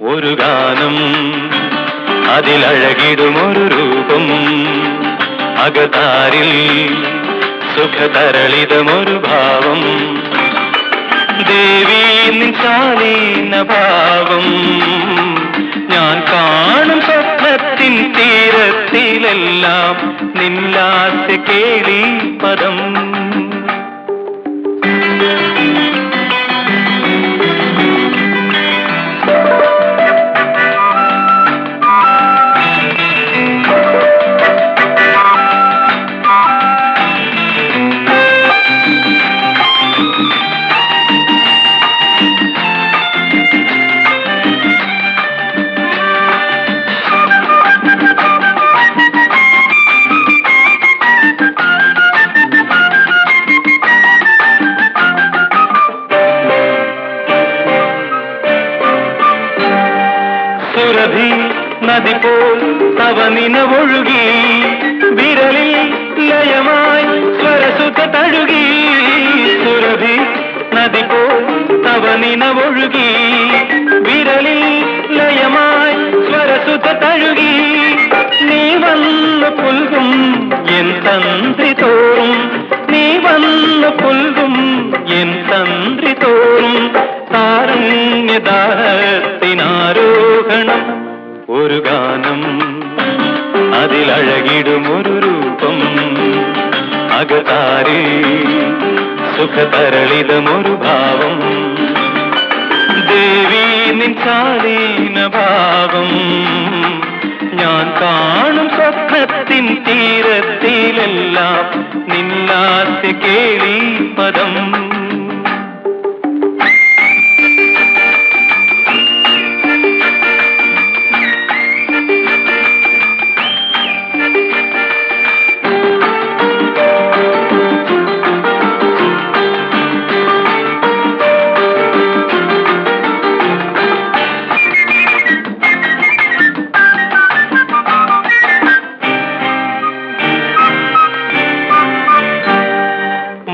ഒരു ഗാനം. അതിലഴകിടും ഒരു രൂപം. അകതാരിൽ സുഖതരളിതമൊരു ഭാവം. ദേവി നിൻശാലീന ഭാവം. ഞാൻ കാണും സ്വപ്നത്തിൻ തീരത്തിലെല്ലാം നില്ലാസ് കേളി പദം. நதி போல் தவமின ஒழுகி விரலில் லயமாய் ஸ்வரசுத்த தழுகி சுரபி நதி போல் தவமின ஒழுகி விரலில் லயமாய் ஸ்வரசுத்த தழுகி நீ வல்ல புல்கும் என் தந்தி தோறும் நீ வல்ல புல்கும் என் தந்தி അതിലഴകിടുമൊരു രൂപം. അകതാരി സുഖതരളിതമൊരു ഭാവം. ദേവി നിൻശാലീന ഭാവം. ഞാൻ കാണും സ്വപ്നത്തിൻ തീരത്തിലെല്ലാം നില്ലാസ്യ കേളി പദം.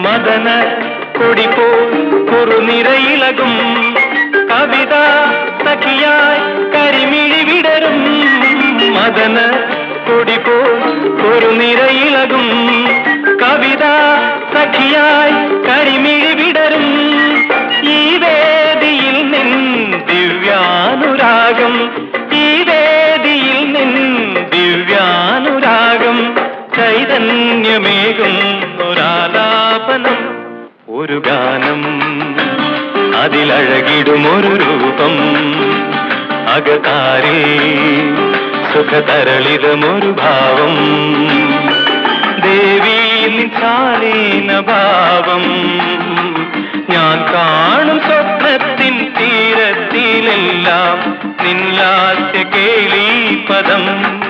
മദന കൊടി പോൽ കുറുനിരയിളകും. കവിത സഖിയായി കരിമിഴി വിടരും. മദന കൊടി പോൽ കുറുനിരയിളകും. കവിത സഖിയായി കരിമിഴി വിടരും. ഈ വേദിയിൽ നിൻ ദിവ്യാനുരാഗം. ഈ വേദിയിൽ നിൻ ദിവ്യാനുരാഗം ചൈതന്യമേകും. ഒരാലാപനം ഒരു ഗാനം. അതിലഴകിടും ഒരു രൂപം. അകതാരിൽ സുഖതരളിതമൊരു ഭാവം. ദേവി നിശാലീന ഭാവം ഞാൻ കാണും സ്വപ്നത്തിൻ തീരത്തിലെല്ലാം നില്ലാസ്യ കേളി പദം.